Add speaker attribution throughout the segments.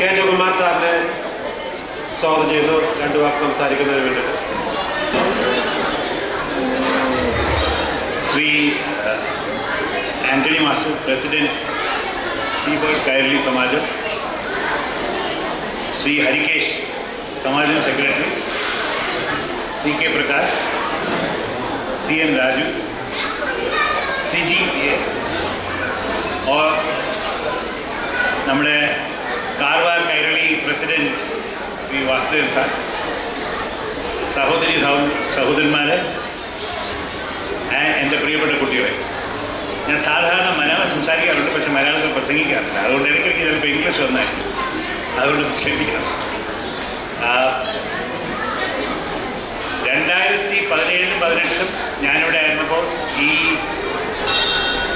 Speaker 1: K Jayakumar സാറിനെ സ്വാഗതം ചെയ്യുന്നു. രണ്ട് വാക്ക് സംസാരിക്കുന്നതിന് വേണ്ടിയിട്ട്.
Speaker 2: ശ്രീ അഹ്, Antony master president Seabird Kairali Samajam Shri Harikesh Samajam secretary C K Prakash C N Raju C G P S और നമ്മുടെ Karwar Kairali president P Vasudevan sir സഹോദരി സഹോ- സഹോദരന്മാരെ എന്റെ പ്രിയപ്പെട്ട കുട്ടികളെ. ഞാൻ സാധാരണ മലയാളം സംസാരിക്കാറുണ്ട് പക്ഷെ മലയാളത്തിൽ പ്രസംഗിക്കാറില്ല. അതുകൊണ്ട് ഇടയ്ക്കിടയ്ക്ക് ചിലപ്പോൾ ഇംഗ്ലീഷ് വന്നായിരിക്കും. അതുകൊണ്ട് ക്ഷമിക്കണം. രണ്ടായിരത്തി പതിനേഴിലും പതിനെട്ടിലും ഞാനിവിടെ ആയിരുന്നപ്പോൾ ഈ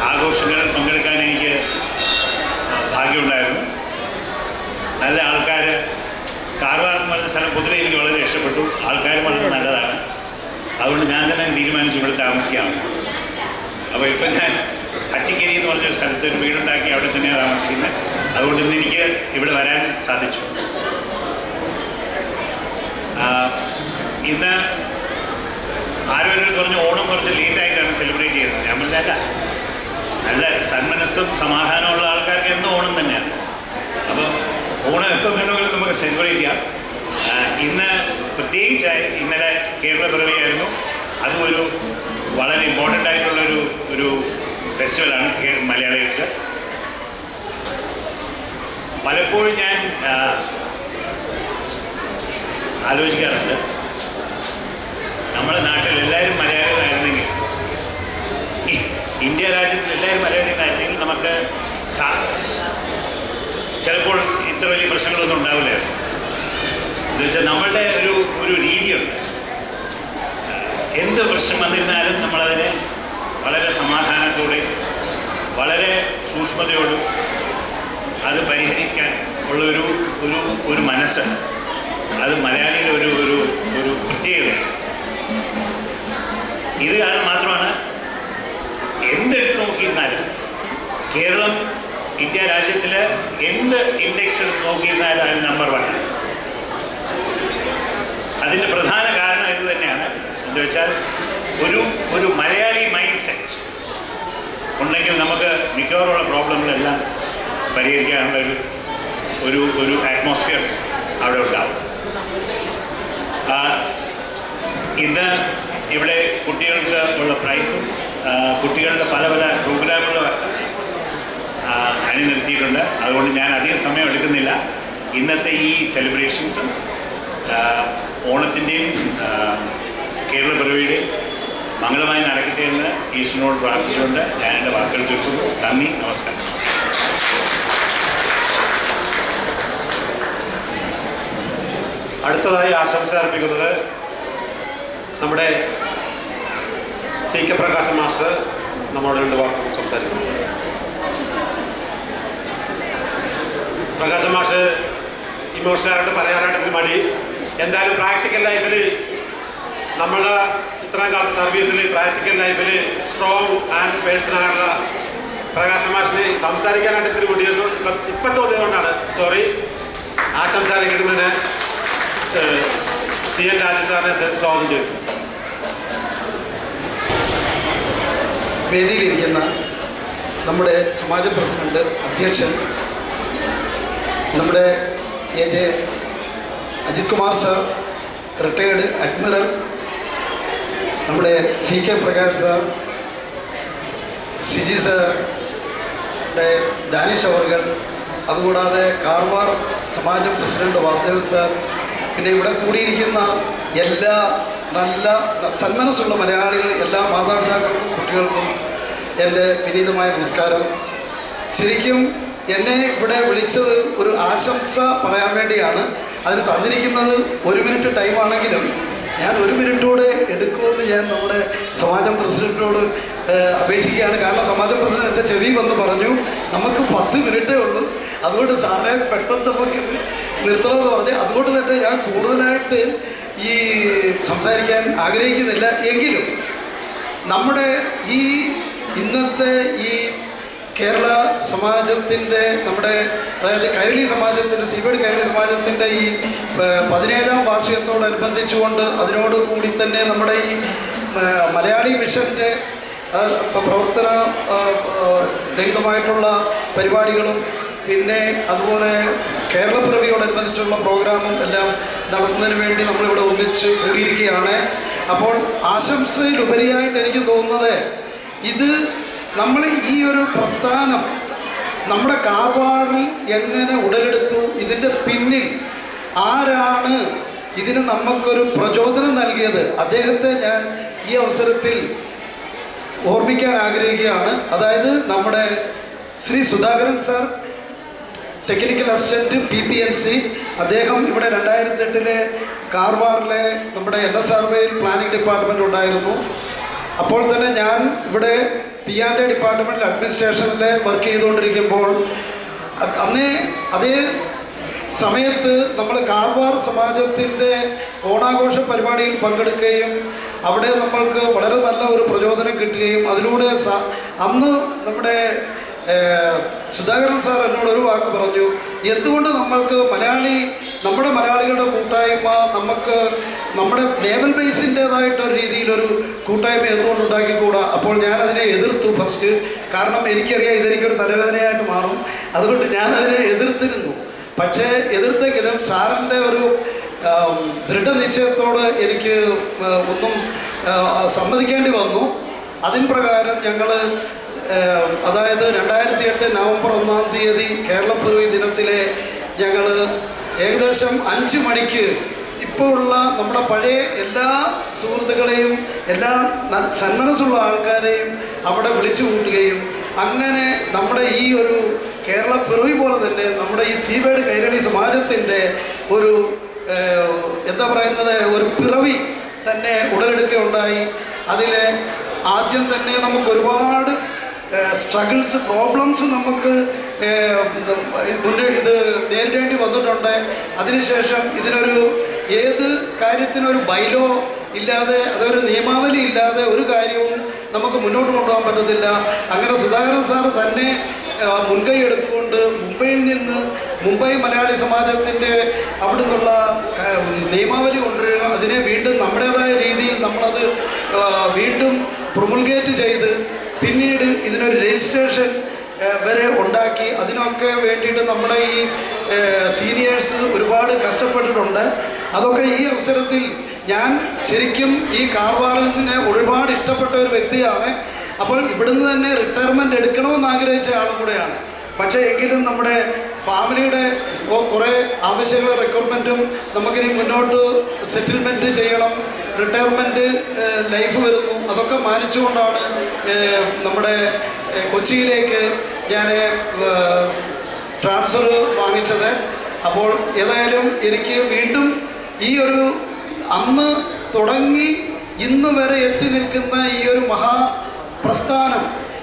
Speaker 2: ആഘോഷങ്ങളിൽ പങ്കെടുക്കാൻ എനിക്ക് ഭാഗ്യമുണ്ടായിരുന്നു. നല്ല ആൾക്കാർ കാർവാർ പറഞ്ഞ സ്ഥലം പൊതുവെ എനിക്ക് വളരെ ഇഷ്ടപ്പെട്ടു. ആൾക്കാർ വളരെ നല്ലതാണ്. അതുകൊണ്ട് ഞാൻ തന്നെ തീരുമാനിച്ചു ഇവിടെ താമസിക്കാം. അപ്പോൾ ഇപ്പം ഞാൻ ഹട്ടിക്കരി എന്ന് പറഞ്ഞൊരു സ്ഥലത്ത് ഒരു വീടുണ്ടാക്കി അവിടെ തന്നെയാണ് താമസിക്കുന്നത് അതുകൊണ്ട് ഇന്ന് എനിക്ക് ഇവിടെ വരാൻ സാധിച്ചു. ഇന്ന് ആരോഗ്യം പറഞ്ഞ് ഓണം കുറച്ച് ലേറ്റായിട്ടാണ് സെലിബ്രേറ്റ് ചെയ്യുന്നത്. ഞാൻ പറഞ്ഞല്ല നല്ല സന്മനസ്സും സമാധാനമുള്ള ആൾക്കാർക്ക് എന്നും ഓണം തന്നെയാണ്. അപ്പോൾ ഓണം എപ്പോൾ വേണമെങ്കിലും നമുക്ക് സെലിബ്രേറ്റ് ചെയ്യാം. ഇന്ന് പ്രത്യേകിച്ചായി ഇന്നലെ കേരള പിറവിയായിരുന്നു. അതും ഒരു വളരെ ഇമ്പോർട്ടന്റ് ആയിട്ടുള്ളൊരു ഒരു ഫെസ്റ്റിവലാണ് മലയാളികൾക്ക്. പലപ്പോഴും ഞാൻ ആലോചിക്കാറുണ്ട്. നമ്മുടെ നാട്ടിൽ എല്ലാവരും മലയാളികളായിരുന്നെങ്കിൽ ഇന്ത്യ രാജ്യത്തിൽ എല്ലാവരും മലയാളികളായിരുന്നെങ്കിൽ നമുക്ക് ചിലപ്പോൾ ഇത്ര വലിയ പ്രശ്നങ്ങളൊന്നും ഉണ്ടാവില്ലായിരുന്നു എന്ന് വെച്ചാൽ നമ്മളുടെ ഒരു ഒരു രീതിയുണ്ട്. എന്ത് പ്രശ്നം വന്നിരുന്നാലും നമ്മളതിനെ വളരെ സമാധാനത്തോടെ വളരെ സൂക്ഷ്മതയോടും അത് പരിഹരിക്കാൻ ഉള്ള ഒരു ഒരു ഒരു മനസ്സ് അത് മലയാളിയുടെ ഒരു ഒരു ഒരു പ്രത്യേകത. ഇത് കാരണം മാത്രമാണ് എന്തെടുത്ത് നോക്കിയിരുന്നാലും കേരളം ഇന്ത്യ രാജ്യത്തിൽ എന്ത് ഇൻഡെക്സ് നോക്കിയിരുന്നാലും അതിന് നമ്പർ വൺ അതിന്റെ പ്രധാന കാരണം ഇത് തന്നെയാണ്. എന്ന് വെച്ചാൽ ഒരു ഒരു മലയാളി മൈൻഡ് സെറ്റ് ഉണ്ടെങ്കിൽ നമുക്ക് മിക്കവാറുള്ള പ്രോബ്ലങ്ങളെല്ലാം പരിഹരിക്കാനുള്ള ഒരു ഒരു ഒരു അറ്റ്മോസ്ഫിയർ അവിടെ ഉണ്ടാവും. ഇന്ന് ഇവിടെ കുട്ടികൾക്ക് ഉള്ള പ്രൈസും കുട്ടികളുടെ പല പല പ്രോഗ്രാമുകൾ അണിനിരത്തിയിട്ടുണ്ട്. അതുകൊണ്ട് ഞാൻ അധികം സമയം എടുക്കുന്നില്ല. ഇന്നത്തെ ഈ സെലിബ്രേഷൻസും ഓണത്തിന്റെയും കേരള പിറവിയുടെയും മംഗളമായി നടക്കട്ടെ എന്ന് ഈശ്വരനോട് പ്രാർത്ഥിച്ചുകൊണ്ട് ഞാൻ എന്റെ വാക്കുകൾ ചുരുക്കുന്നു. നന്ദി നമസ്കാരം.
Speaker 1: അടുത്തതായി ആശംസ അർപ്പിക്കുന്നത് നമ്മുടെ സി കെ പ്രകാശ് മാസ്റ്റർ നമ്മളോട് രണ്ട് വാക്ക് സംസാരിക്കുന്നു. പ്രകാശ് മാഷ് ഇമോഷണലായിട്ട് പറയാനായിട്ട് മടി. എന്തായാലും പ്രാക്ടിക്കൽ ലൈഫിൽ നമ്മളുടെ ഇത്രയും കാലത്ത് സർവീസിൽ പ്രാക്ടിക്കൽ ലൈഫിൽ സ്ട്രോങ് ആൻഡ് പേഴ്സണായിട്ടുള്ള പ്രകാശം മാഷിന് സംസാരിക്കാനായിട്ട് ഇത്തിരി മുടിയുള്ളൂ. ഇപ്പം ഇപ്പം തോന്നിയതുകൊണ്ടാണ്. സോറി ആശംസ അറിയിക്കുന്നതിന് സി എൻ രാജു സാറിനെ സ്വാഗതം ചെയ്തു.
Speaker 3: വേദിയിലിരിക്കുന്ന നമ്മുടെ സമാജ പ്രസിഡന്റ് അധ്യക്ഷൻ നമ്മുടെ A J Ajith Kumar sir retired admiral നമ്മുടെ C K Prakash sir C G sir നമ്മുടെ ദാനിഷ് അവർകൾ അതുകൂടാതെ കാർവാർ സമാജം പ്രസിഡന്റ് വാസുദേവ് സർ പിന്നെ ഇവിടെ കൂടിയിരിക്കുന്ന എല്ലാ നല്ല സന്മനസ്സുള്ള മലയാളികൾ എല്ലാ മാതാപിതാക്കൾക്കും കുട്ടികൾക്കും എന്റെ വിനീതമായ നമസ്കാരം. ശരിക്കും എന്നെ ഇവിടെ വിളിച്ചത് ഒരു ആശംസ പറയാൻ വേണ്ടിയാണ്. അതിന് തന്നിരിക്കുന്നത് ഒരു മിനിറ്റ് ടൈമാണെങ്കിലും ഞാൻ ഒരു മിനിറ്റൂടെ എടുക്കുമെന്ന് ഞാൻ നമ്മുടെ സമാജം പ്രസിഡന്റിനോട് അപേക്ഷിക്കുകയാണ്. കാരണം സമാജം പ്രസിഡന്റ് എന്റെ ചെവി വന്ന് പറഞ്ഞു നമുക്ക് പത്ത് മിനിറ്റേ ഉള്ളൂ. അതുകൊണ്ട് സാറെ പെട്ടെന്ന് നമുക്ക് നിർത്തണമെന്ന് പറഞ്ഞ് അതുകൊണ്ട് തന്നെ ഞാൻ കൂടുതലായിട്ട് ഈ സംസാരിക്കാൻ ആഗ്രഹിക്കുന്നില്ല. എങ്കിലും നമ്മുടെ ഈ ഇന്നത്തെ ഈ കേരള സമാജത്തിന്റെ നമ്മുടെ അതായത് കൈരളി സമാജത്തിന്റെ സീബേഡ് കൈരളി സമാജത്തിന്റെ ഈ പതിനേഴാം വാർഷികത്തോടനുബന്ധിച്ചുകൊണ്ട് അതിനോടുകൂടി തന്നെ നമ്മുടെ ഈ മലയാളി മിഷന്റെ പ്രവർത്തന രഹിതമായിട്ടുള്ള പരിപാടികളും പിന്നെ അതുപോലെ കേരളപ്പിറവിയോടനുബന്ധിച്ചുള്ള പ്രോഗ്രാമും എല്ലാം നടത്തുന്നതിന് വേണ്ടി നമ്മളിവിടെ ഒന്നിച്ച് കൂടിയിരിക്കുകയാണ്. അപ്പോൾ ആശംസയിലുപരിയായിട്ട് എനിക്ക് തോന്നുന്നത് ഇത് നമ്മൾ ഈ ഒരു പ്രസ്ഥാനം നമ്മുടെ കാർവാറിൽ എങ്ങനെ ഉടലെടുത്തു? ഇതിന്റെ പിന്നിൽ ആരാണ് ഇതിന് നമുക്കൊരു പ്രചോദനം നൽകിയത്? അദ്ദേഹത്തെ ഞാൻ ഈ അവസരത്തിൽ ഓർമ്മിക്കാൻ ആഗ്രഹിക്കുകയാണ്. അതായത് നമ്മുടെ Shri Sudhakaran sir technical assistant P P N C അദ്ദേഹം ഇവിടെ രണ്ടായിരത്തി എട്ടിലെ കാർവാറിലെ നമ്മുടെ എൻ എസ് ആർ വൈയിൽ പ്ലാനിംഗ് ഡിപ്പാർട്ട്മെന്റ് ഉണ്ടായിരുന്നു. അപ്പോൾ തന്നെ ഞാൻ ഇവിടെ പി ആൻഡ് ഡിപ്പാർട്ട്മെന്റിൽ അഡ്മിനിസ്ട്രേഷനിൽ വർക്ക് ചെയ്തുകൊണ്ടിരിക്കുമ്പോൾ അന്നേ അതേ സമയത്ത് നമ്മൾ കാർവാർ സമാജത്തിന്റെ ഓണാഘോഷ പരിപാടിയിൽ പങ്കെടുക്കുകയും അവിടെ നമ്മൾക്ക് വളരെ നല്ല ഒരു പ്രചോദനം കിട്ടുകയും അതിലൂടെ അന്ന് നമ്മുടെ സുധാകരൻ സാർ എന്നോട് ഒരു വാക്ക് പറഞ്ഞു. എന്തുകൊണ്ട് നമ്മൾക്ക് മലയാളി നമ്മുടെ മലയാളികളുടെ കൂട്ടായ്മ നമുക്ക് നമ്മുടെ നേവൽ ബേസിന്റേതായിട്ടൊരു രീതിയിലൊരു കൂട്ടായ്മ എന്തുകൊണ്ട് ഉണ്ടാക്കിക്കൂടാ? അപ്പോൾ ഞാൻ അതിനെ എതിർത്തു ഫസ്റ്റ് കാരണം എനിക്കറിയാം ഇതെനിക്കൊരു തലവേദനയായിട്ട് മാറും. അതുകൊണ്ട് ഞാനതിനെ എതിർത്തിരുന്നു. പക്ഷേ എതിർത്തെങ്കിലും സാറിന്റെ ഒരു ദൃഢനിശ്ചയത്തോട് എനിക്ക് ഒന്നും സമ്മതിക്കേണ്ടി വന്നു. അതിൻ പ്രകാരം ഞങ്ങൾ അതായത് രണ്ടായിരത്തി എട്ട് നവംബർ ഒന്നാം തീയതി കേരളപ്പിറവി ദിനത്തിലെ ഞങ്ങൾ ഏകദേശം അഞ്ച് മണിക്ക് ഇപ്പോൾ ഉള്ള നമ്മുടെ പഴയ എല്ലാ സുഹൃത്തുക്കളെയും എല്ലാ സന്മനസ്സുള്ള ആൾക്കാരെയും അവിടെ വിളിച്ചു കൂട്ടുകയും അങ്ങനെ നമ്മുടെ ഈ ഒരു കേരള പിറവി പോലെ തന്നെ നമ്മുടെ ഈ സീവേഡ് കൈരളി സമാജത്തിന്റെ ഒരു എന്താ പറയുന്നത് ഒരു പിറവി തന്നെ ഉടലെടുക്കുകയുണ്ടായി. അതിൽ ആദ്യം തന്നെ നമുക്ക് ഒരുപാട് സ്ട്രഗിൾസ് പ്രോബ്ലംസ് നമുക്ക് മുന്നേ ഇത് നേരിടേണ്ടി വന്നിട്ടുണ്ട്. അതിനുശേഷം ഇതിനൊരു ഏത് കാര്യത്തിനൊരു ബൈലോ ഇല്ലാതെ അതൊരു നിയമാവലി ഇല്ലാതെ ഒരു കാര്യവും നമുക്ക് മുന്നോട്ട് കൊണ്ടുപോകാൻ പറ്റത്തില്ല. അങ്ങനെ സുധാകരൻ സാർ തന്നെ മുൻകൈ എടുത്തുകൊണ്ട് മുംബൈയിൽ നിന്ന് മുംബൈ മലയാളി സമാജത്തിന്റെ അവിടുന്നുള്ള നിയമാവലി കൊണ്ടുവരിക അതിനെ വീണ്ടും നമ്മുടേതായ രീതിയിൽ നമ്മളത് വീണ്ടും പ്രൊമുൾഗേറ്റ് ചെയ്ത് പിന്നീട് ഇതിനൊരു രജിസ്ട്രേഷൻ വരെ ഉണ്ടാക്കി. അതിനൊക്കെ വേണ്ടിയിട്ട് നമ്മുടെ ഈ സീനിയേഴ്സ് ഒരുപാട് കഷ്ടപ്പെട്ടിട്ടുണ്ട്. അതൊക്കെ ഈ അവസരത്തിൽ ഞാൻ ശരിക്കും ഈ കാർവാറിന് ഒരുപാട് ഇഷ്ടപ്പെട്ട ഒരു വ്യക്തിയാണ്. അപ്പോൾ ഇവിടുന്ന് തന്നെ റിട്ടയർമെന്റ് എടുക്കണമെന്ന് ആഗ്രഹിച്ച ആളും കൂടെയാണ്. പക്ഷേ എങ്കിലും നമ്മുടെ ഫാമിലിയുടെ കുറേ ആവശ്യങ്ങളും റിക്വയർമെന്റും നമുക്കിനി മുന്നോട്ട് സെറ്റിൽമെന്റ് ചെയ്യണം. റിട്ടയർമെന്റ് ലൈഫ് വരുന്നു. അതൊക്കെ മാനിച്ചുകൊണ്ടാണ് നമ്മുടെ കൊച്ചിയിലേക്ക് ഞാൻ ട്രാൻസ്ഫർ വാങ്ങിച്ചത്. അപ്പോൾ ഏതായാലും എനിക്ക് വീണ്ടും ഈ ഒരു അന്ന് തുടങ്ങി ഇന്ന് വരെ എത്തി നിൽക്കുന്ന ഈ ഒരു മഹാ പ്രസ്ഥാനം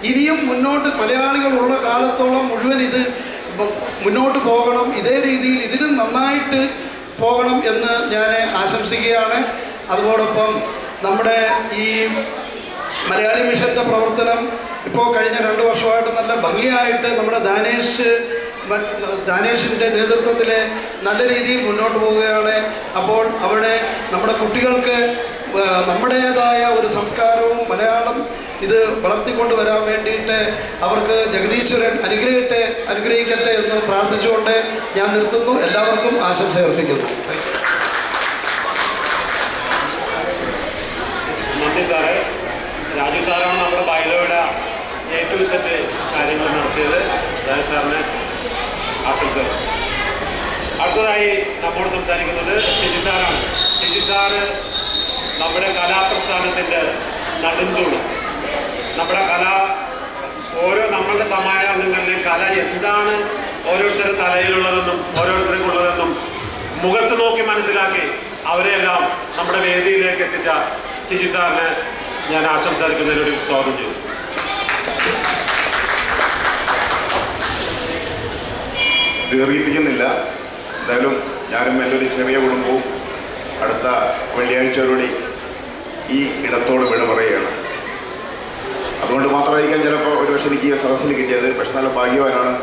Speaker 3: ഇനിയും മുന്നോട്ട് മലയാളികളുള്ള കാലത്തോളം മുഴുവൻ ഇത് മു- മുന്നോട്ട് പോകണം ഇതേ രീതിയിൽ ഇതിലും നന്നായിട്ട് പോകണം എന്ന് ഞാൻ ആശംസിക്കുകയാണ്. അതോടൊപ്പം നമ്മുടെ ഈ മലയാളി മിഷന്റെ പ്രവർത്തനം ഇപ്പോൾ കഴിഞ്ഞ രണ്ട് വർഷമായിട്ട് നല്ല ഭംഗിയായിട്ട് നമ്മുടെ ദാനേഷ് ദാനേഷിന്റെ നേതൃത്വത്തിൽ നല്ല രീതിയിൽ മുന്നോട്ട് പോവുകയാണ്. അപ്പോൾ അവിടെ നമ്മുടെ കുട്ടികൾക്ക് നമ്മുടേതായ ഒരു സംസ്കാരവും മലയാളം ഇത് വളർത്തിക്കൊണ്ട് വരാൻ വേണ്ടിയിട്ട് അവർക്ക് ജഗദീശ്വരൻ അനുഗ്രഹിക്കട്ടെ അനുഗ്രഹിക്കട്ടെ എന്ന് പ്രാർത്ഥിച്ചുകൊണ്ട് ഞാൻ നിർത്തുന്നു. എല്ലാവർക്കും ആശംസ അർപ്പിക്കുന്നു.
Speaker 1: നന്ദി സാറേ. രാജു സാറാണ് നമ്മുടെ ബൈലോയുടെ ടു സെറ്റ് കാര്യങ്ങൾ നടത്തിയത്. രാജു സാറിന് ആശംസകൾ. അടുത്തതായി നമ്മോട് സംസാരിക്കുന്നത് സിജി സാറാണ്. സിജി സാറ് നമ്മുടെ കലാപ്രസ്ഥാനത്തിന്റെ നടുന്തൂണ്. നമ്മുടെ കല ഓരോ നമ്മളുടെ സമാജാംഗങ്ങളിലെ കല എന്താണ് ഓരോരുത്തരുടെ തലയിലുള്ളതെന്നും ഓരോരുത്തർക്കും ഉള്ളതെന്നും മുഖത്ത് നോക്കി മനസ്സിലാക്കി അവരെയെല്ലാം നമ്മുടെ വേദിയിലേക്ക് എത്തിച്ച ശശി സാറിന് ഞാൻ ആശംസ സ്വാഗതം ചെയ്തു
Speaker 4: ദീർഘിപ്പിക്കുന്നില്ല എന്തായാലും ഞാനും എന്റെ ഒരു ചെറിയ കുടുംബവും അടുത്ത വെള്ളിയാഴ്ചയോടുകൂടി ഈ ഇടത്തോട് വിട പറയുകയാണ്. അതുകൊണ്ട് മാത്രമായിരിക്കാം ചിലപ്പോൾ ഒരു പക്ഷേ എനിക്ക് സദസ്സിൽ കിട്ടിയത്. പക്ഷെ നല്ല ഭാഗ്യവാനാണ്.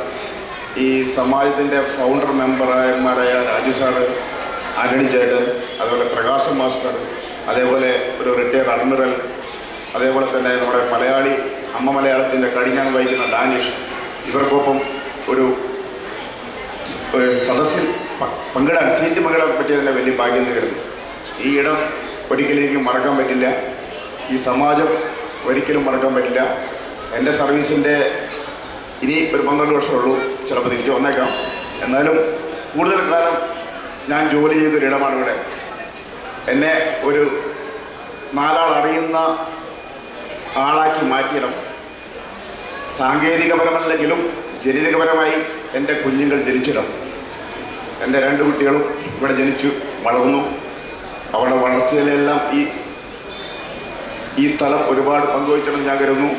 Speaker 4: ഈ സമാജത്തിന്റെ ഫൗണ്ടർ മെമ്പർമാരായ രാജു സാറ് ആന്റണി ചേട്ടൻ അതുപോലെ പ്രകാശം മാസ്റ്റർ അതേപോലെ ഒരു റിട്ടയർഡ് അഡ്മിറൽ അതേപോലെ തന്നെ നമ്മുടെ മലയാളി അമ്മ മലയാളത്തിന്റെ കടിഞ്ഞാൻ വഹിക്കുന്ന ഡാനിഷ് ഇവർക്കൊപ്പം ഒരു സദസ്സിൽ പങ്കിടാൻ സീറ്റ് പങ്കിടാൻ പറ്റിയതിന്റെ വലിയ ഭാഗ്യം നേരുന്നു ഈ ഇടം ഒരിക്കലും എനിക്ക് മറക്കാൻ പറ്റില്ല. ഈ സമാജം ഒരിക്കലും മറക്കാൻ പറ്റില്ല. എന്റെ സർവീസിന്റെ ഇനി ഒരു പന്ത്രണ്ട് വർഷമുള്ളൂ. ചിലപ്പോൾ തിരിച്ചു വന്നേക്കാം. എന്നാലും കൂടുതൽ കാലം ഞാൻ ജോലി ചെയ്തൊരിടമാണ് ഇവിടെ. എന്നെ ഒരു നാലാൾ അറിയുന്ന ആളാക്കി മാറ്റിയിടം. സാങ്കേതികപരമല്ലെങ്കിലും ജനിതകപരമായി എന്റെ കുഞ്ഞുങ്ങൾ ജനിച്ചിടം. എന്റെ രണ്ട് കുട്ടികളും ഇവിടെ ജനിച്ചു വളർന്നു. അവരുടെ വളർച്ചയിലെല്ലാം ഈ ഈ സ്ഥലം ഒരുപാട് പങ്കുവച്ചിട്ടുണ്ടെന്ന് ഞാൻ കരുതുന്നു.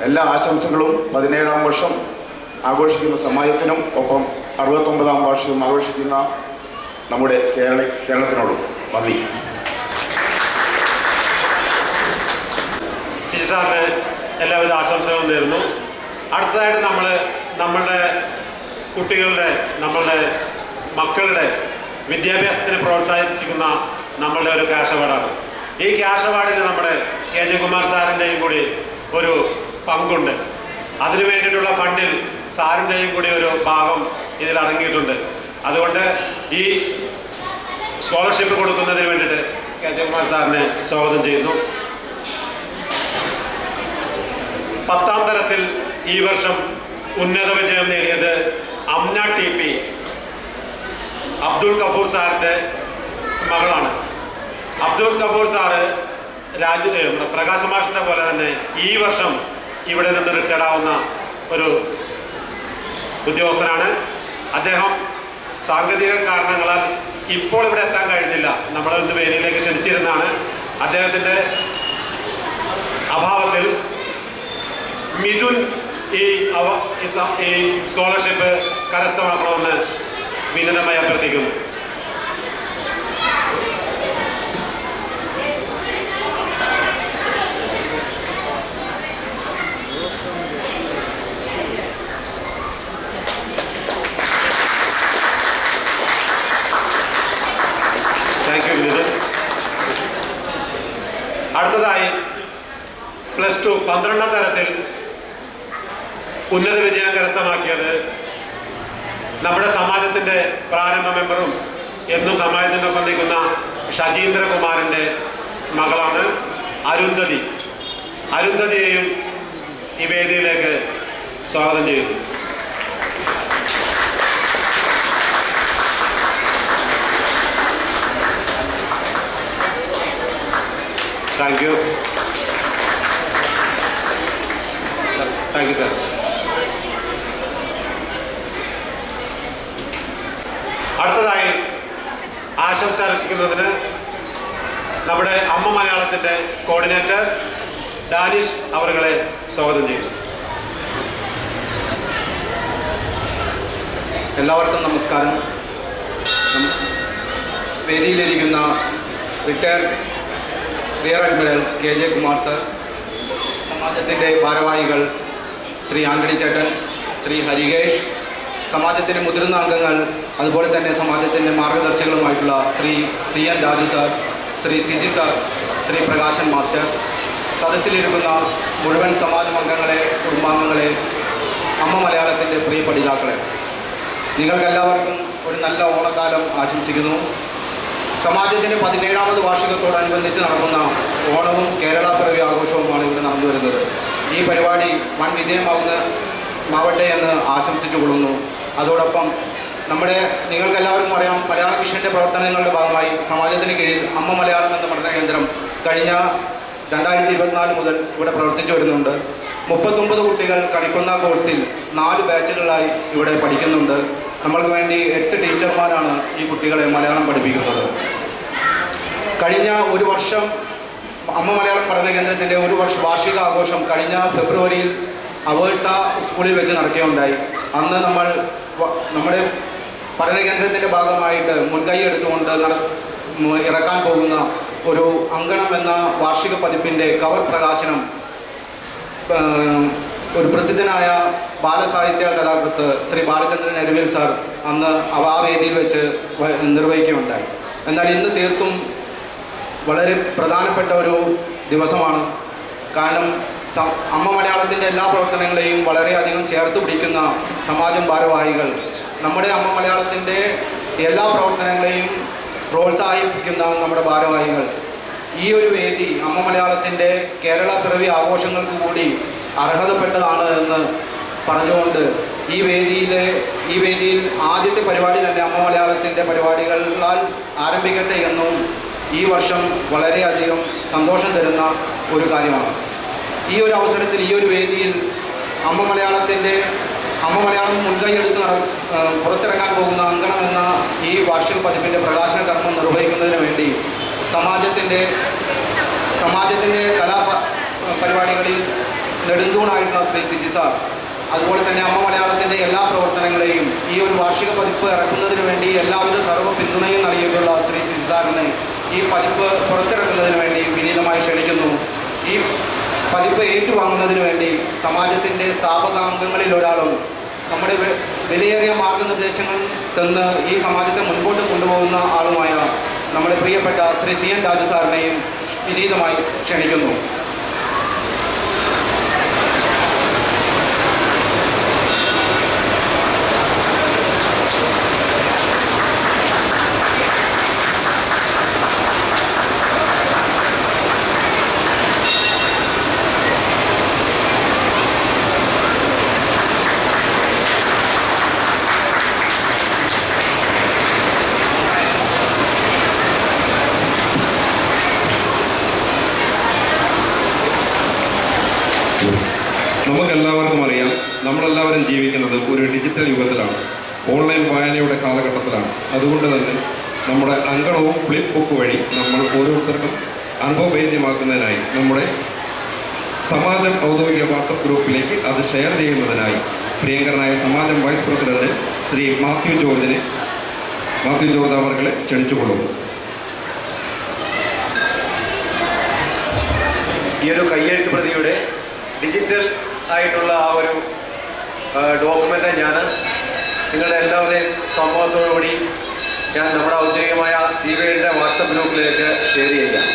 Speaker 4: എല്ലാ ആശംസകളും പതിനേഴാം വർഷം ആഘോഷിക്കുന്ന സമാജത്തിനും ഒപ്പം അറുപത്തൊമ്പതാം വാർഷികം ആഘോഷിക്കുന്ന നമ്മുടെ കേരള കേരളത്തിനോടും നന്ദി.
Speaker 1: ശിശു സാറിന് എല്ലാവിധ ആശംസകളും നേരുന്നു. അടുത്തതായിട്ട് നമ്മൾ നമ്മളുടെ കുട്ടികളുടെ നമ്മളുടെ മക്കളുടെ വിദ്യാഭ്യാസത്തിന് പ്രോത്സാഹിപ്പിക്കുന്ന നമ്മളുടെ ഒരു ക്യാഷ് അവാർഡാണ് ഈ ക്യാഷ് നമ്മുടെ കെ. ജയകുമാർ സാറിന്റെയും കൂടി ഒരു പങ്കുണ്ട്. അതിനു വേണ്ടിയിട്ടുള്ള ഫണ്ടിൽ സാറിന്റെയും കൂടി ഒരു ഭാഗം ഇതിൽ അടങ്ങിയിട്ടുണ്ട്. അതുകൊണ്ട് ഈ സ്കോളർഷിപ്പ് കൊടുക്കുന്നതിന് വേണ്ടിയിട്ട് കെ. ജയകുമാർ സാറിനെ സ്വാഗതം ചെയ്യുന്നു. പത്താം തരത്തിൽ ഈ വർഷം ഉന്നത വിജയം നേടിയത് അമ്ന ടി പി അബ്ദുൾ കപൂർ സാറിന്റെ മകളാണ്. അബ്ദുൾ കപൂർ സാറ് രാജു നമ്മുടെ പ്രകാശ് മാഷിന്റെ പോലെ തന്നെ ഈ വർഷം ഇവിടെ നിന്ന് റിട്ടയർഡ് ആവുന്ന ഒരു ഉദ്യോഗസ്ഥനാണ്. അദ്ദേഹം സാങ്കേതിക കാരണങ്ങളാൽ ഇപ്പോൾ ഇവിടെ എത്താൻ കഴിഞ്ഞില്ല. നമ്മൾ ഇന്ന് വേദിയിലേക്ക് ക്ഷണിച്ചിരുന്നതാണ്. അദ്ദേഹത്തിന്റെ അഭാവത്തിൽ മിഥുൻ ഈ അവ ഈ സ്കോളർഷിപ്പ് കരസ്ഥമാക്കണമെന്ന് വിനതമായി അഭ്യർത്ഥിക്കുന്നു. അടുത്തതായി പ്ലസ് ടു പന്ത്രണ്ടാം തരത്തിൽ ഉന്നത വിജയം കരസ്ഥമാക്കിയത് നമ്മുടെ സമാജത്തിന്റെ പ്രാരംഭ മെമ്പറും എന്നും സമാജത്തിന്റെ ഒപ്പം നിൽക്കുന്ന ഷജീന്ദ്രകുമാറിന്റെ മകളാണ് അരുന്ധതി. അരുന്ധതിയെയും ഈ വേദിയിലേക്ക് സ്വാഗതം ചെയ്യുന്നു. Thank you. Thank you sir. അടുത്തതായി ആശംസ അർപ്പിക്കുന്നതിന് നമ്മുടെ അമ്മ മലയാളത്തിന്റെ കോർഡിനേറ്റർ ഡാനിഷ് അവറുകളെ സ്വാഗതം ചെയ്യുന്നു.
Speaker 5: എല്ലാവർക്കും നമസ്കാരം. വേദിയിലിരിക്കുന്ന retired rear admiral K J Kumar sir സമാജത്തിന്റെ ഭാരവാഹികൾ ശ്രീ ആന്റണി ചേട്ടൻ ശ്രീ ഹരികേഷ് സമാജത്തിന്റെ മുതിർന്ന അംഗങ്ങൾ അതുപോലെ തന്നെ സമാജത്തിന്റെ മാർഗദർശികളുമായിട്ടുള്ള Shri C N Raju sir Shri C G sir Shri Prakashan master. സദസ്സിലിരിക്കുന്ന മുഴുവൻ സമാജം അംഗങ്ങളെ കുടുംബാംഗങ്ങളെ അമ്മ മലയാളത്തിന്റെ പ്രിയ പഠിതാക്കളെ നിങ്ങൾക്കെല്ലാവർക്കും ഒരു നല്ല ഓണക്കാലം ആശംസിക്കുന്നു. സമാജത്തിന്റെ പതിനേഴാമത് വാർഷികത്തോടനുബന്ധിച്ച് നടക്കുന്ന ഓണവും കേരള പിറവി ആഘോഷവുമാണ് ഇവിടെ നടന്നു വരുന്നത്. ഈ പരിപാടി വൻ വിജയമാവുന്ന മാവട്ടെ എന്ന് ആശംസിച്ചു കൊള്ളുന്നു അതോടൊപ്പം നമ്മുടെ നിങ്ങൾക്കെല്ലാവർക്കും അറിയാം മലയാള മിഷന്റെ പ്രവർത്തനങ്ങളുടെ ഭാഗമായി സമാജത്തിന് കീഴിൽ അമ്മ മലയാളം എന്ന പഠന കേന്ദ്രം കഴിഞ്ഞ രണ്ടായിരത്തി ഇരുപത്തിനാല് മുതൽ ഇവിടെ പ്രവർത്തിച്ചു വരുന്നുണ്ട്. മുപ്പത്തൊമ്പത് കുട്ടികൾ കണിക്കുന്ന കോഴ്സിൽ നാല് ബാച്ചുകളായി ഇവിടെ പഠിക്കുന്നുണ്ട്. നമ്മൾക്ക് വേണ്ടി എട്ട് ടീച്ചർമാരാണ് ഈ കുട്ടികളെ മലയാളം പഠിപ്പിക്കുന്നത്. കഴിഞ്ഞ ഒരു വർഷം അമ്മ മലയാളം പഠന കേന്ദ്രത്തിന്റെ ഒരു വർഷ വാർഷിക ആഘോഷം കഴിഞ്ഞ ഫെബ്രുവരിയിൽ അവേഴ്സ സ്കൂളിൽ വെച്ച് നടക്കുകയുണ്ടായി. അന്ന് നമ്മൾ നമ്മുടെ പഠന കേന്ദ്രത്തിന്റെ ഭാഗമായിട്ട് മുൻകൈ എടുത്തുകൊണ്ട് നട ഇറക്കാൻ പോകുന്ന ഒരു അങ്കണം എന്ന വാർഷിക പതിപ്പിന്റെ കവർ പ്രകാശനം ഒരു പ്രസിദ്ധനായ ബാലസാഹിത്യ കഥാകൃത്ത് ശ്രീ ബാലചന്ദ്രൻ അരുവിൽ സാർ അന്ന് ആ വേദിയിൽ വെച്ച് നിർവഹിക്കുകയുണ്ടായി. എന്നാൽ ഇന്ന് തീർത്തും വളരെ പ്രധാനപ്പെട്ട ഒരു ദിവസമാണ്. കാരണം അമ്മ മലയാളത്തിന്റെ എല്ലാ പ്രവർത്തനങ്ങളെയും വളരെയധികം ചേർത്ത് പിടിക്കുന്ന സമാജം ഭാരവാഹികൾ നമ്മുടെ അമ്മ മലയാളത്തിന്റെ എല്ലാ പ്രവർത്തനങ്ങളെയും പ്രോത്സാഹിപ്പിക്കുന്ന നമ്മുടെ ഭാരവാഹികൾ. ഈ ഒരു വേദി അമ്മ മലയാളത്തിന്റെ കേരള പിറവി ആഘോഷങ്ങൾക്ക് കൂടി അർഹതപ്പെട്ടതാണ് എന്ന് പറഞ്ഞുകൊണ്ട് ഈ വേദിയിലെ ഈ വേദിയിൽ ആദ്യത്തെ പരിപാടി തന്നെ അമ്മ മലയാളത്തിന്റെ പരിപാടികളാൽ ആരംഭിക്കട്ടെ എന്നും ഈ വർഷം വളരെയധികം സന്തോഷം തരുന്ന ഒരു കാര്യമാണ്. ഈ ഒരു അവസരത്തിൽ ഈ ഒരു വേദിയിൽ അമ്മ മലയാളത്തിന്റെ അമ്മ മലയാളം മുൻകൈയെടുത്ത് നട പുറത്തിറങ്ങാൻ പോകുന്ന അങ്കണം എന്ന ഈ വാർഷിക പതിപ്പിന്റെ പ്രകാശന കർമ്മം നിർവഹിക്കുന്നതിന് വേണ്ടി സമാജത്തിന്റെ സമാജത്തിന്റെ കലാ പരിപാടികളിൽ നെടുന്തൂണായിട്ടുള്ള ശ്രീ സിജി സാർ അതുപോലെ തന്നെ അമ്മ മലയാളത്തിന്റെ എല്ലാ പ്രവർത്തനങ്ങളെയും ഈ ഒരു വാർഷിക പതിപ്പ് ഇറക്കുന്നതിന് വേണ്ടി എല്ലാവിധ സർവ പിന്തുണയും നൽകിയിട്ടുള്ള ശ്രീ സിജി സാറിനെ ഈ പതിപ്പ് പുറത്തിറക്കുന്നതിന് വേണ്ടി വിനീതമായി ക്ഷണിക്കുന്നു. ഈ പതിപ്പ് ഏറ്റുവാങ്ങുന്നതിന് വേണ്ടി സമാജത്തിന്റെ സ്ഥാപകാംഗങ്ങളിൽ ഒരാളും നമ്മുടെ വിലയേറിയ മാർഗനിർദ്ദേശങ്ങൾ തന്ന് ഈ സമാജത്തെ മുൻപോട്ട് കൊണ്ടുപോകുന്ന ആളുമായ നമ്മുടെ പ്രിയപ്പെട്ട ശ്രീ സി എൻ രാജു സാറിനെയും വിനീതമായി ക്ഷണിക്കുന്നു.
Speaker 6: നമുക്കെല്ലാവർക്കും അറിയാം നമ്മളെല്ലാവരും ജീവിക്കുന്നത് ഒരു ഡിജിറ്റൽ യുഗത്തിലാണ്. ഓൺലൈൻ വായനയുടെ കാലഘട്ടത്തിലാണ്. അതുകൊണ്ട് തന്നെ നമ്മുടെ അങ്കണവും ഫ്ലിപ്പ് ബുക്ക് വഴി നമ്മൾ ഓരോരുത്തർക്കും അനുഭവവേദ്യമാക്കുന്നതിനായി നമ്മുടെ സമാജം ഔദ്യോഗിക വാട്സപ്പ് ഗ്രൂപ്പിലേക്ക് അത് ഷെയർ ചെയ്യുന്നതിനായി പ്രിയങ്കരനായ സമാജം വൈസ് പ്രസിഡന്റ് ശ്രീ മാത്യു ജോർജിനെ മാത്യു ജോർജ് അവർകളെ ക്ഷണിച്ചുകൊള്ളുന്നു.
Speaker 7: ഈ ഒരു കയ്യെഴുത്ത് പ്രതിയുടെ ഡിജിറ്റൽ ആയിട്ടുള്ള ആ ഒരു ഡോക്യുമെന്റ് ഞാൻ നിങ്ങളുടെ എല്ലാവരുടെയും സമ്മതത്തോടുകൂടി ഞാൻ നമ്മുടെ ഔദ്യോഗികമായ സി ബി ഐയുടെ വാട്സപ്പ് ഗ്രൂപ്പിലേക്ക് ഷെയർ ചെയ്യാം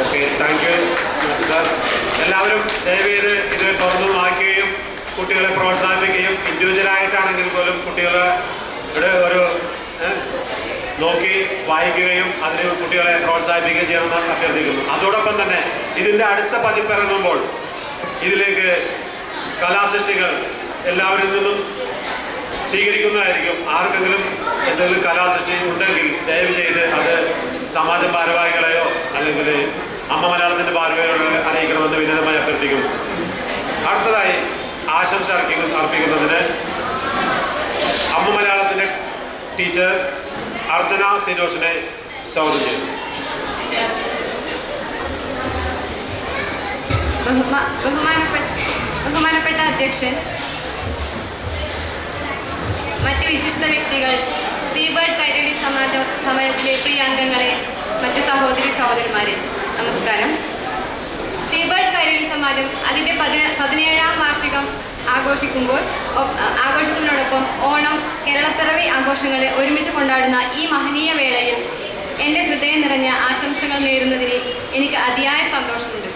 Speaker 1: ഓക്കെ താങ്ക് യു സാർ എല്ലാവരും ദയവേത് ഇത് തുറന്നു വായിക്കുകയും കുട്ടികളെ പ്രോത്സാഹിപ്പിക്കുകയും ഇൻഡിവിജ്വലായിട്ടാണെങ്കിൽ പോലും കുട്ടികളെ ഇവിടെ ഒരു ഏ, നോക്കി വായിക്കുകയും അതിന് കുട്ടികളെ പ്രോത്സാഹിപ്പിക്കുകയും ചെയ്യണമെന്ന് അഭ്യർത്ഥിക്കുന്നു. അതോടൊപ്പം തന്നെ ഇതിന്റെ അടുത്ത പതിപ്പിറങ്ങുമ്പോൾ ഇതിലേക്ക് കലാസൃഷ്ടികൾ എല്ലാവരിൽ നിന്നും സ്വീകരിക്കുന്നതായിരിക്കും. ആർക്കെങ്കിലും എന്തെങ്കിലും കലാസൃഷ്ടി ഉണ്ടെങ്കിൽ ദയവ് ചെയ്ത് അത് സമാജ ഭാരവാഹികളെയോ അല്ലെങ്കിൽ അമ്മ മലയാളത്തിന്റെ ഭാരവാഹികളെ അറിയിക്കണമെന്ന് വിനീതമായി അഭ്യർത്ഥിക്കുന്നു. അടുത്തതായി ആശംസ അർപ്പിക്കുന്ന അർപ്പിക്കുന്നതിന് അമ്മ മലയാളത്തിന്റെ ടീച്ചർ അർച്ചന സിനോഷിനെ
Speaker 8: ബഹുമാ ബഹുമാനപ്പെട്ട അധ്യക്ഷൻ. മറ്റ് വിശിഷ്ട വ്യക്തികൾ സീബേർഡ് കൈരളി സമാജ സമയത്തിലെ പ്രിയ അംഗങ്ങളെ മറ്റ് സഹോദരി സഹോദരന്മാരെ നമസ്കാരം. സീബേർഡ് കൈരളി സമാജം അതിന്റെ പതി പതിനേഴാം വാർഷികം ആഘോഷിക്കുമ്പോൾ ആഘോഷത്തിനോടൊപ്പം ഓണം കേരളപ്പിറവി ആഘോഷങ്ങളെ ഒരുമിച്ച് കൊണ്ടാടുന്ന ഈ മഹനീയ വേളയിൽ എന്റെ ഹൃദയം നിറഞ്ഞ ആശംസകൾ നേരുന്നതിന് എനിക്ക് അതിയായ സന്തോഷമുണ്ട്.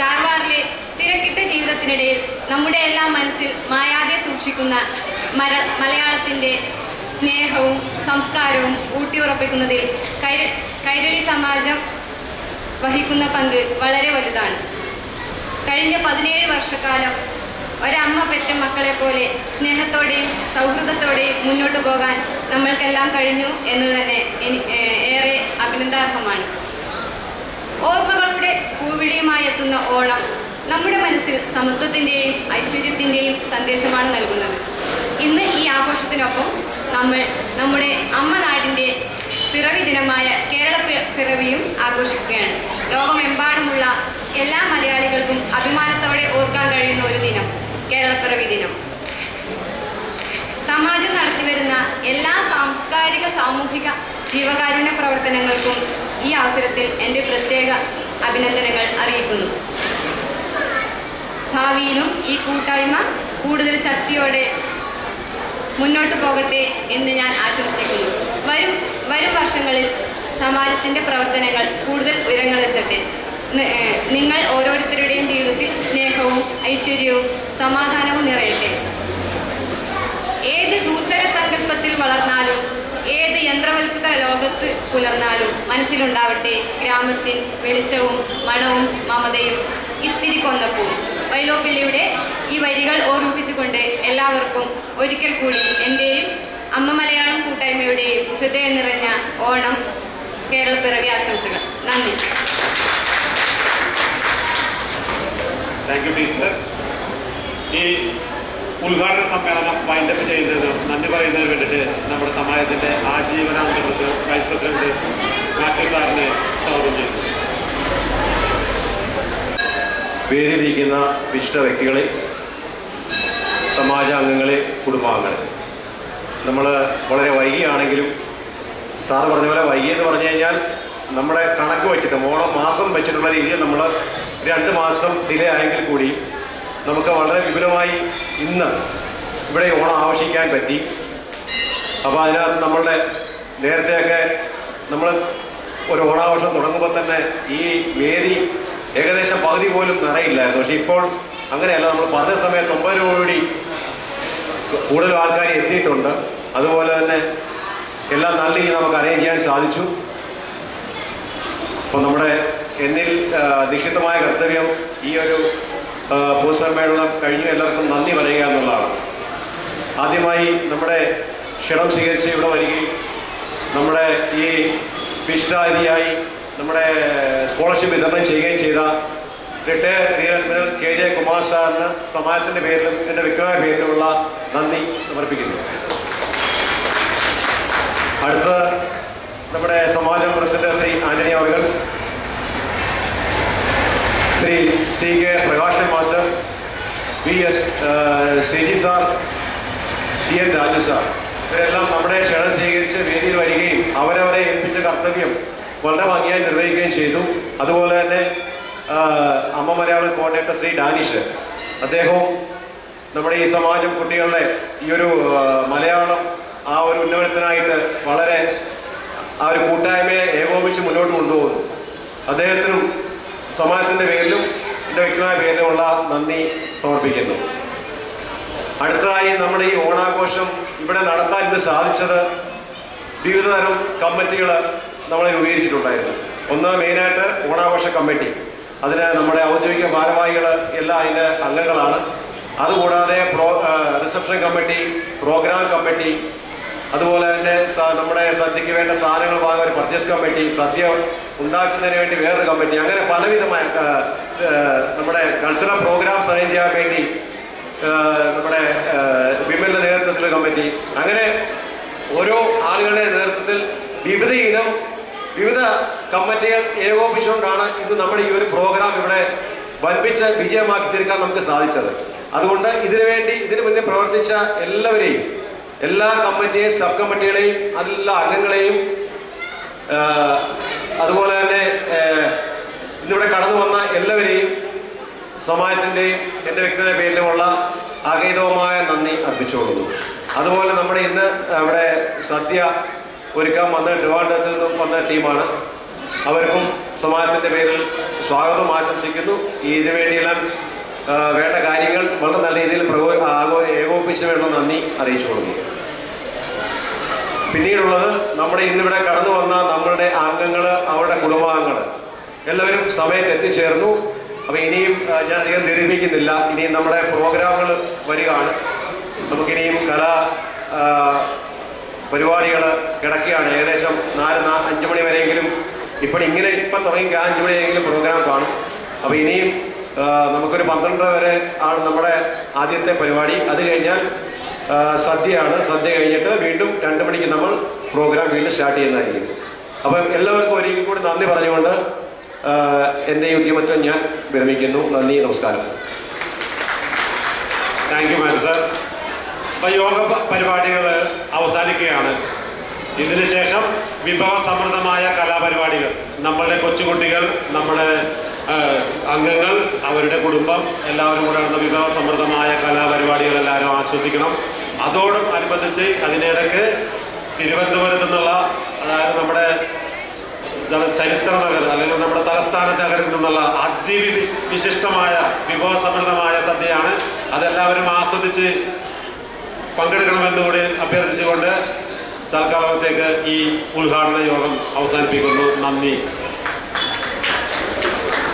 Speaker 8: കാർവാറിലെ തിരക്കിട്ട ജീവിതത്തിനിടയിൽ നമ്മുടെ എല്ലാം മനസ്സിൽ മായാതെ സൂക്ഷിക്കുന്ന മര മലയാളത്തിന്റെ സ്നേഹവും സംസ്കാരവും ഊട്ടിയുറപ്പിക്കുന്നതിൽ കൈര കൈരളി സമാജം വഹിക്കുന്ന പങ്ക് വളരെ വലുതാണ്. കഴിഞ്ഞ പതിനേഴ് വർഷക്കാലം ഒരമ്മ പെറ്റ മക്കളെ പോലെ സ്നേഹത്തോടെയും സൗഹൃദത്തോടെയും മുന്നോട്ട് പോകാൻ നമ്മൾക്കെല്ലാം കഴിഞ്ഞു എന്ന് തന്നെ ഏറെ അഭിനന്ദാർഹമാണ്. ഓർമ്മകളുടെ പൂവിളിയുമായി എത്തുന്ന ഓണം നമ്മുടെ മനസ്സിൽ സമത്വത്തിന്റെയും ഐശ്വര്യത്തിന്റെയും സന്ദേശമാണ് നൽകുന്നത്. ഇന്ന് ഈ ആഘോഷത്തിനൊപ്പം നമ്മൾ നമ്മുടെ അമ്മ നാടിന്റെ പിറവി ദിനമായ കേരള പിറവിയും ആഘോഷിക്കുകയാണ്. ലോകമെമ്പാടുമുള്ള എല്ലാ മലയാളികൾക്കും അഭിമാനത്തോടെ ഓർക്കാൻ കഴിയുന്ന ഒരു ദിനം. കേരളപ്പിറവി ദിനം. സമാജം നടത്തിവരുന്ന എല്ലാ സാംസ്കാരിക സാമൂഹിക ജീവകാരുണ്യ പ്രവർത്തനങ്ങൾക്കും ഈ അവസരത്തിൽ എന്റെ പ്രത്യേക അഭിനന്ദനങ്ങൾ അറിയിക്കുന്നു. ഭാവിയിലും ഈ കൂട്ടായ്മ കൂടുതൽ ശക്തിയോടെ മുന്നോട്ട് പോകട്ടെ എന്ന് ഞാൻ ആശംസിക്കുന്നു. വരും വരും വർഷങ്ങളിൽ സമാജത്തിന്റെ പ്രവർത്തനങ്ങൾ കൂടുതൽ ഉയരങ്ങളെത്തട്ടെ നിങ്ങൾ ഓരോരുത്തരുടെയും ജീവിതത്തിൽ സ്നേഹവും ഐശ്വര്യവും സമാധാനവും നിറയട്ടെ. ഏത് ദൂസര സങ്കല്പത്തിൽ വളർന്നാലും ഏത് യന്ത്രവൽകൃത ലോകത്ത് പുലർന്നാലും മനസ്സിലുണ്ടാവട്ടെ ഗ്രാമത്തിൻ വെളിച്ചവും മണവും മമതയും ഇത്തിരി കൊന്നപ്പൂ വൈലോപ്പിള്ളിയുടെ ഈ വരികൾ ഓർമ്മിപ്പിച്ചുകൊണ്ട് എല്ലാവർക്കും ഒരിക്കൽ കൂടി എന്റെയും അമ്മ മലയാളം കൂട്ടായ്മയുടെയും ഹൃദയം നിറഞ്ഞ ഓണം കേരളപ്പിറവി ആശംസകൾ. നന്ദി.
Speaker 1: താങ്ക് യു ടീച്ചർ ഈ ഉദ്ഘാടന സമ്മേളനം വൈൻഡപ്പ് ചെയ്യുന്നതിന് നന്ദി പറയുന്നതിന് വേണ്ടിയിട്ട് നമ്മുടെ സമാജത്തിന്റെ ആജീവനാന്ത പ്രസിഡന്റ് വൈസ് പ്രസിഡന്റ് മാത്യു സാറിനെ സ്വാഗതം ചെയ്യുന്നു.
Speaker 7: വേദിയിലിരിക്കുന്ന വിശിഷ്ട വ്യക്തികളെ സമാജാംഗങ്ങളെ കുടുംബാംഗങ്ങളെ. നമ്മൾ വളരെ വൈകിയാണെങ്കിലും സാറ് പറഞ്ഞ പോലെ വൈകിയെന്ന് പറഞ്ഞു കഴിഞ്ഞാൽ നമ്മുടെ കണക്ക് വെച്ചിട്ട് ഓണം മാസം വെച്ചിട്ടുള്ള രീതിയിൽ നമ്മൾ രണ്ട് മാസം ഡിലേ ആയെങ്കിൽ കൂടി നമുക്ക് വളരെ വിപുലമായി ഇന്ന് ഇവിടെ ഓണം ആഘോഷിക്കാൻ പറ്റി. അപ്പോൾ അതിനകത്ത് നമ്മളുടെ നേരത്തെയൊക്കെ നമ്മൾ ഒരു ഓണാഘോഷം തുടങ്ങുമ്പോൾ തന്നെ ഈ വേദി ഏകദേശം പകുതി പോലും നിറയില്ലായിരുന്നു. പക്ഷേ ഇപ്പോൾ അങ്ങനെയല്ല. നമ്മൾ പറഞ്ഞ സമയത്ത് ഒമ്പത് കൂടി കൂടുതൽ ആൾക്കാർ എത്തിയിട്ടുണ്ട്. അതുപോലെ തന്നെ എല്ലാം നല്ല രീതിയിൽ നമുക്ക് അറേഞ്ച് ചെയ്യാൻ സാധിച്ചു. അപ്പോൾ നമ്മുടെ എന്നിൽ നിഷിദ്ധമായ കർത്തവ്യം ഈ ഒരു പൊതുസമ്മേളനം കഴിഞ്ഞു എല്ലാവർക്കും നന്ദി പറയുക എന്നുള്ളതാണ്. ആദ്യമായി നമ്മുടെ ക്ഷണം സ്വീകരിച്ച് ഇവിടെ വരികയും നമ്മുടെ ഈ വിശിഷ്ടാതിഥിയായി നമ്മുടെ സ്കോളർഷിപ്പ് വിതരണം ചെയ്യുകയും ചെയ്ത retire rear admiral K J Kumar സാറിന് സമാജത്തിന്റെ പേരിലും എന്റെ വ്യക്തമായ പേരിലുമുള്ള നന്ദി സമർപ്പിക്കുന്നു. അടുത്ത നമ്മുടെ സമാജം പ്രസിഡന്റ് ശ്രീ ആന്റണി അവർ Shri C K Prakashan master V S C G sir C N Raju sir. ഇവരെല്ലാം നമ്മുടെ ക്ഷണം സ്വീകരിച്ച് വേദിയിൽ വരികയും അവരവരെ ഏൽപ്പിച്ച കർത്തവ്യം വളരെ ഭംഗിയായി നിർവഹിക്കുകയും ചെയ്തു. അതുപോലെ തന്നെ അമ്മ മലയാളം കോർഡിനേറ്റർ ശ്രീ ഡാനിഷ്. അദ്ദേഹവും നമ്മുടെ ഈ സമാജം കുട്ടികളുടെ ഈ ഒരു മലയാളം ആ ഒരു ഉന്നമനത്തിനായിട്ട് വളരെ ആ ഒരു കൂട്ടായ്മയെ ഏകോപിച്ച് മുന്നോട്ട് കൊണ്ടുപോകുന്നു. അദ്ദേഹത്തിനും സമാജത്തിന്റെ പേരിലും എന്റെ വ്യക്തമായ പേരിലുമുള്ള നന്ദി സമർപ്പിക്കുന്നു. അടുത്തതായി നമ്മുടെ ഈ ഓണാഘോഷം ഇവിടെ നടത്താൻ ഇന്ന് സാധിച്ചത് വിവിധതരം കമ്മിറ്റികൾ നമ്മളെ രൂപീകരിച്ചിട്ടുണ്ടായിരുന്നു. ഒന്ന് മെയിനായിട്ട് ഓണാഘോഷ കമ്മിറ്റി. അതിന് നമ്മുടെ ഔദ്യോഗിക ഭാരവാഹികൾ എല്ലാം അതിന്റെ അംഗങ്ങളാണ്. അതുകൂടാതെ pro reception committee programme committee അതുപോലെ തന്നെ നമ്മുടെ സദ്യക്ക് വേണ്ട സാധനങ്ങൾ വാങ്ങാൻ ഒരു പർച്ചേസ് കമ്മിറ്റി സദ്യ ഉണ്ടാക്കുന്നതിന് വേണ്ടി വേറൊരു കമ്മിറ്റി അങ്ങനെ പലവിധമായ നമ്മുടെ കൾച്ചറൽ പ്രോഗ്രാംസ് അറേഞ്ച് ചെയ്യാൻ വേണ്ടി നമ്മുടെ വിമലിന്റെ നേതൃത്വത്തിൽ കമ്മിറ്റി അങ്ങനെ ഓരോ ആളുകളുടെ നേതൃത്വത്തിൽ വിവിധ ഇനം വിവിധ കമ്മിറ്റികൾ ഏകോപിച്ചുകൊണ്ടാണ് ഇന്ന് നമ്മുടെ ഈ ഒരു പ്രോഗ്രാം ഇവിടെ വൻപിച്ച് വിജയമാക്കി തീർക്കാൻ നമുക്ക് സാധിച്ചത്. അതുകൊണ്ട് ഇതിനു വേണ്ടി ഇതിനു മുന്നേ പ്രവർത്തിച്ച എല്ലാവരെയും എല്ലാ കമ്മിറ്റിയെയും സബ് കമ്മിറ്റികളെയും അതിലുള്ള അംഗങ്ങളെയും അതുപോലെ തന്നെ ഇന്നിവിടെ കടന്നു വന്ന എല്ലാവരെയും സമാജത്തിന്റെയും എന്റെ വ്യക്തിയുടെ പേരിലുമുള്ള അഗൈതവുമായ നന്ദി അർപ്പിച്ചുകൊള്ളുന്നു അതുപോലെ നമ്മുടെ ഇന്ന് അവിടെ സദ്യ ഒരുക്കാൻ വന്ന ട്രിവാൻഡ്രത്ത് നിന്നും വന്ന ടീമാണ്. അവർക്കും സമാജത്തിന്റെ പേരിൽ സ്വാഗതം ആശംസിക്കുന്നു. ഈ ഇതിനു വേണ്ടിയെല്ലാം ആ, വേണ്ട കാര്യങ്ങൾ വളരെ നല്ല രീതിയിൽ പ്രകോ ആഗോ വേണം നന്ദി അറിയിച്ചുകൊള്ളുന്നു പിന്നീടുള്ളത് നമ്മുടെ ഇന്നിവിടെ കടന്നു വന്ന നമ്മളുടെ അംഗങ്ങൾ അവരുടെ കുടുംബാംഗങ്ങൾ എല്ലാവരും സമയത്ത് എത്തിച്ചേർന്നു. അപ്പോൾ ഇനിയും ഞാൻ അധികം ദീർഘിപ്പിക്കുന്നില്ല. ഇനിയും നമ്മുടെ പ്രോഗ്രാമുകൾ വരികയാണ്. നമുക്കിനിയും കലാ പരിപാടികൾ കിടക്കുകയാണ്. ഏകദേശം നാല് നാ അഞ്ച് മണി വരെയെങ്കിലും ഇപ്പോൾ ഇങ്ങനെ ഇപ്പം തുടങ്ങി അഞ്ച് മണിയെങ്കിലും പ്രോഗ്രാം കാണും. അപ്പോൾ ഇനിയും നമുക്കൊരു പന്ത്രണ്ടര വരെ ആണ് നമ്മുടെ ആദ്യത്തെ പരിപാടി. അത് കഴിഞ്ഞാൽ സദ്യയാണ്. സദ്യ കഴിഞ്ഞിട്ട് വീണ്ടും രണ്ട് മണിക്ക് നമ്മൾ പ്രോഗ്രാം വീണ്ടും സ്റ്റാർട്ട് ചെയ്യുന്നതായിരിക്കും. അപ്പം എല്ലാവർക്കും ഒരിക്കൽ കൂടി നന്ദി പറഞ്ഞുകൊണ്ട് എന്റെ ഈ ഉദ്യമത്വം ഞാൻ വിരമിക്കുന്നു. നന്ദി നമസ്കാരം.
Speaker 1: താങ്ക് യു മാനു സാർ അപ്പം യോഗ പരിപാടികൾ അവസാനിക്കുകയാണ്. ഇതിനുശേഷം വിഭവസമൃദ്ധമായ വിഭവ സമൃദ്ധമായ കലാപരിപാടികൾ. നമ്മളുടെ കൊച്ചുകുട്ടികൾ നമ്മുടെ അംഗങ്ങൾ അവരുടെ കുടുംബം എല്ലാവരും കൂടെ നടന്ന വിഭവ സമൃദ്ധമായ കലാപരിപാടികൾ എല്ലാവരും ആസ്വദിക്കണം. അതോടും അനുബന്ധിച്ച് അതിനിടയ്ക്ക് തിരുവനന്തപുരത്ത് നിന്നുള്ള അതായത് നമ്മുടെ ചരിത്ര നഗർ അല്ലെങ്കിൽ നമ്മുടെ തലസ്ഥാന നഗരിൽ നിന്നുള്ള അതിവിശിഷ്ടമായ വിശിഷ്ടമായ വിഭവസമൃദ്ധമായ സദ്യയാണ്. അതെല്ലാവരും ആസ്വദിച്ച് പങ്കെടുക്കണമെന്നുകൂടി അഭ്യർത്ഥിച്ചുകൊണ്ട് തൽക്കാലത്തേക്ക് ഈ ഉദ്ഘാടന യോഗം അവസാനിപ്പിക്കുന്നു. നന്ദി.